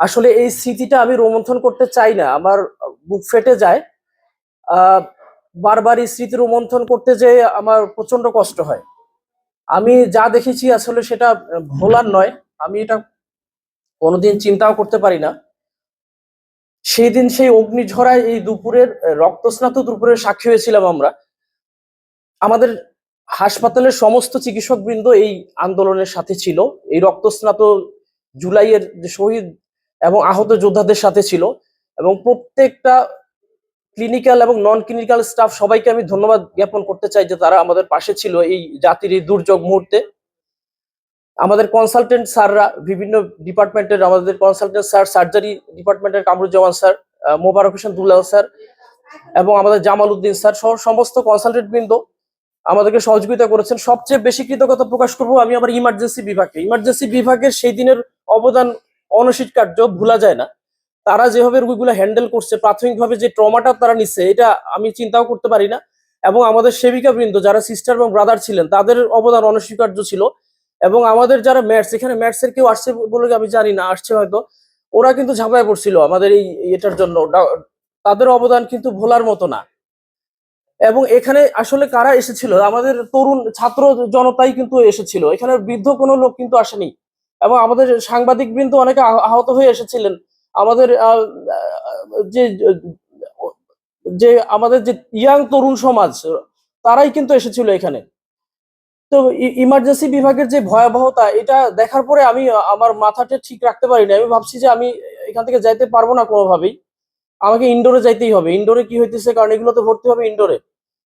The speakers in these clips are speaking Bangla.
আসলে এই স্মৃতিটা আমি রোমন্থন করতে চাই না। আমার বুক ফেটে যায়। বারবার এই স্মৃতি রোমন্থন করতে যেয়ে আমার প্রচণ্ড কষ্ট হয়। আমি যা দেখেছি আসলে সেটা ভোলার নয়। আমি এটা কোনোদিন চিন্তাও করতে পারি না। সেই দিন সেই অগ্নিঝরায় এই দুপুরের, রক্তস্নাত দুপুরের সাক্ষী হয়েছিলাম আমরা। আমাদের হাসপাতালের সমস্ত চিকিৎসক বৃন্দ এই আন্দোলনের সাথে ছিল। এই রক্তস্নাত জুলাইয়ের যে শহীদ এবং আহত যোদ্ধাদের সাথে ছিল। এবং প্রত্যেকটা ক্লিনিক্যাল এবং নন ক্লিনিক্যাল স্টাফ সবাইকে আমি ধন্যবাদ জ্ঞাপন করতে চাই যে তারা আমাদের পাশে ছিল এই জাতির এই দুর্যোগ মুহূর্তে। আমাদের কনসালটেন্ট স্যাররা, বিভিন্ন ডিপার্টমেন্টের আমাদের কনসালটেন্ট স্যার সার্জারি ডিপার্টমেন্টের কামরুজ্জামান স্যার মোবারক হোসেন দুল্লাহ স্যার এবং আমাদের জামাল উদ্দিন স্যার সহ সমস্ত কনসালটেন্ট বৃন্দ আমাদেরকে সহযোগিতা করেছেন। সবচেয়ে বেশি কৃতজ্ঞতা প্রকাশ করব আমি আমার ইমার্জেন্সি বিভাগে ইমার্জেন্সি বিভাগের সেই দিনের অবদান অনস্বীকার্য ভোলা যায় না। তারা যেভাবে রোগীগুলো হ্যান্ডেল করছে, প্রাথমিকভাবে যে ট্রমাটা তারা নিচ্ছে, এটা আমি চিন্তাও করতে পারি না। এবং আমাদের সেবিকা বৃন্দ যারা সিস্টার এবং ব্রাদার ছিলেন, তাদের অবদান অনস্বীকার্য ছিল। এবং আমাদের যারা ম্যাথস এখানে ম্যাথস এর কেউ আসছে বলে আমি জানি না, আসছে হয়তো। ওরা কিন্তু ঝাঁপায় পড়ছিল আমাদের এই, এটার জন্য। তাদের অবদান কিন্তু ভোলার মতো না। এবং এখানে আসলে কারা এসেছিল? আমাদের তরুণ ছাত্র জনতাই কিন্তু এসেছিল। এখানে বৃদ্ধ কোনো লোক কিন্তু আসেনি। এবং আমাদের সাংবাদিক বৃন্দ অনেকে আহ- আহত হয়ে এসেছিলেন। আমাদের যে যে আমাদের যে ইয়াং তরুণ সমাজ, তারাই কিন্তু এসেছিল এখানে। তো ইমার্জেন্সি বিভাগের যে ভয়াবহতা, এটা দেখার পরে আমি আমার মাথাটা ঠিক রাখতে পারিনি। আমি ভাবছি যে আমি এখান থেকে যাইতে পারব না কোনোভাবেই। আমাকে ইনডোরে যাইতেই হবে। ইনডোরে কি হইতেছে? কারণ এগুলো তো ভর্তি হবে ইনডোরে।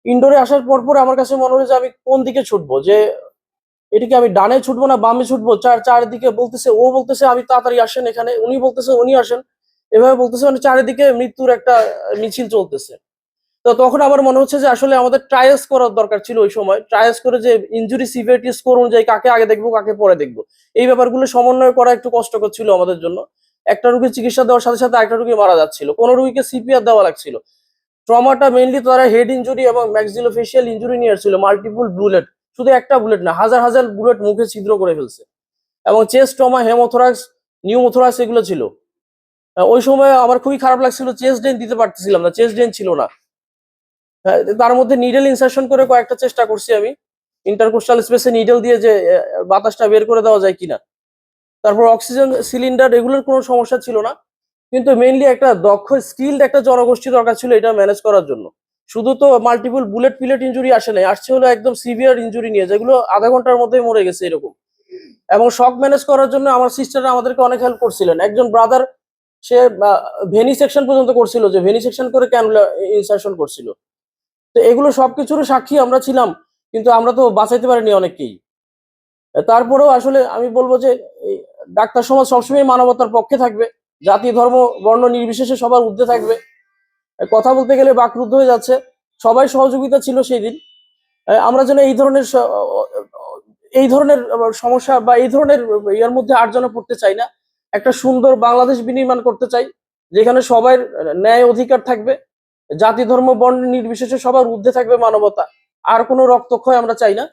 ইনডোরে আসার পর পর আমার কাছে মনে হলো যে আমি কোন দিকে ছুটবো? যে এটিকে আমি ডানে ছুটবো না, বামে ছুটবো? চার চারিদিকে বলতেছে, ও বলতেছে, আমি তাড়াতাড়ি আসেন এখানে। উনি বলতেছে, উনি আসেন। এভাবে বলতেছে মানে চারিদিকে মৃত্যুর একটা মিছিল চলতেছে। তো তখন আমার মনে হচ্ছে যে আসলে আমাদের ট্রায়ালস করার দরকার ছিল ওই সময়। ট্রায়ালস করে যে ইনজুরি সিভিয়ারিটি স্কোর অনুযায়ী কাকে আগে দেখব, কাকে পরে দেখব। এই ব্যাপারগুলো সমন্বয় করা একটু কষ্টকর ছিল আমাদের জন্য। একটা রুগীর চিকিৎসা দেওয়ার সাথে সাথে একটা রুগী মারা যাচ্ছিল। কোনো রুগীকে সিপিআর দেওয়া লাগছিল। ট্রমাটা মেইনলি তারা হেড ইঞ্জুরি এবং ম্যাক্সিলোফেশিয়াল ইঞ্জুরি নিয়ে ছিল মাল্টিপুল বুলেট শুধু একটা বুলেট না হাজার হাজার বুলেট মুখে ছিদ্র করে ফেলছে। এবং চেস্ট ট্রমা হেমোথোরাক্স নিউমোথোরাক্স এগুলো ছিল। ওই সময় আমার খুবই খারাপ লাগছিল চেস্ট ড্রেন দিতে পারতেছিলাম না চেস্ট ড্রেন ছিল না। হ্যাঁ, তার মধ্যে নিডেল ইনসার্শন করে কয়েকটা চেষ্টা করছি আমি। ইন্টারকোস্টাল স্পেসে নিডেল দিয়ে যে বাতাসটা বের করে দেওয়া যায় কিনা। তারপর অক্সিজেন সিলিন্ডার এগুলোর কোনো সমস্যা ছিল না। কিন্তু মেইনলি একটা দক্ষ স্কিল্ড একটা জনগোষ্ঠী দরকার ছিল এটা ম্যানেজ করার জন্য। শুধু তো মাল্টিপল বুলেট পিলেট ইঞ্জুরি আসে নাই, আসছে হলো একদম সিভিয়ার ইঞ্জুরি নিয়ে, যেগুলো আধা ঘণ্টার মধ্যেই মরে গেছে এরকম। এবং শক ম্যানেজ করার জন্য আমার সিস্টাররা আমাদেরকে অনেক হেল্প করছিলেন। একজন ব্রাদার সে ভেনি সেকশন পর্যন্ত করছিল যে ভেনি সেকশন করে ক্যানুলা ইনসার্শন করছিল। তো এগুলো সবকিছুর সাক্ষী আমরা ছিলাম, কিন্তু আমরা তো বাঁচাইতে পারিনি অনেককেই। তারপরেও আসলে আমি বলব যে ডাক্তার সমাজ সবসময় মানবতার পক্ষে থাকবে, জাতি, ধর্ম, বর্ণ নির্বিশেষে সবার ঊর্ধ্বে থাকবে। কথা বলতে গেলে বাকরুদ্ধ হয়ে যাচ্ছে। সবাই সহযোগিতা ছিল সেই দিন আমরা যেন এই ধরনের এই ধরনের সমস্যা বা এই ধরনের ইয়ার মধ্যে আর যেন পড়তে চাই না। একটা সুন্দর বাংলাদেশ বিনির্মাণ করতে চাই, যেখানে সবার ন্যায় অধিকার থাকবে, জাতি ধর্ম, বর্ণ নির্বিশেষে সবার ঊর্ধ্বে থাকবে মানবতা। আর কোনো রক্তক্ষয় আমরা চাই না।